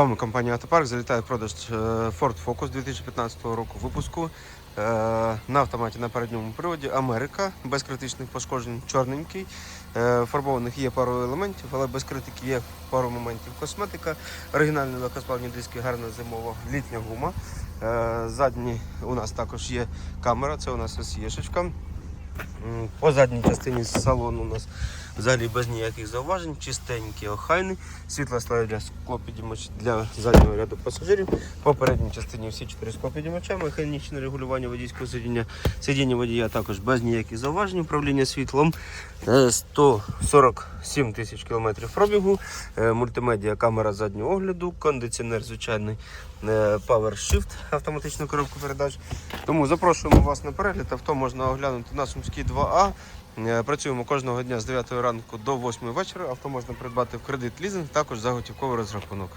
вами компанія Автопарк залітає в продаж Ford Focus 2015 року випуску е, на автоматі на передньому приводі Америка без критичних пошкоджень, чорненький. Е, Фарбованих є пару елементів, але без критики є пару моментів косметика. Оригінальні легкосплавні диски, гарна зимова літня гума. Е, Задні у нас також є камера, це у нас ось єшечка. По задній частині салону у нас взагалі без ніяких зауважень, чистенький, охайний, світло слайд для склопідімач для заднього ряду пасажирів. По передній частині всі чотири склопідімоча, механічне регулювання водійського сидіння, сидіння водія також без ніяких зауважень, управління світлом е, 140 7 тисяч кілометрів пробігу, е, мультимедіа камера заднього огляду, кондиціонер звичайний е, Power Shift, автоматичну коробку передач. Тому запрошуємо вас на перегляд, авто можна оглянути на Сумській 2А. Е, працюємо кожного дня з 9 ранку до 8 вечора. Авто можна придбати в кредит лізинг, також за готівковий розрахунок.